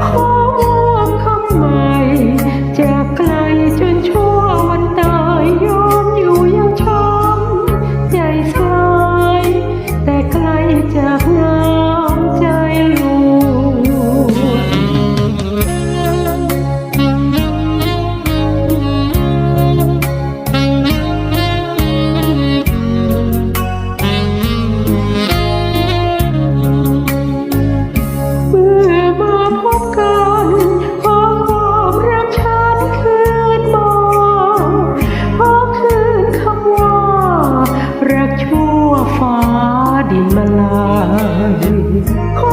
荒 มาลาย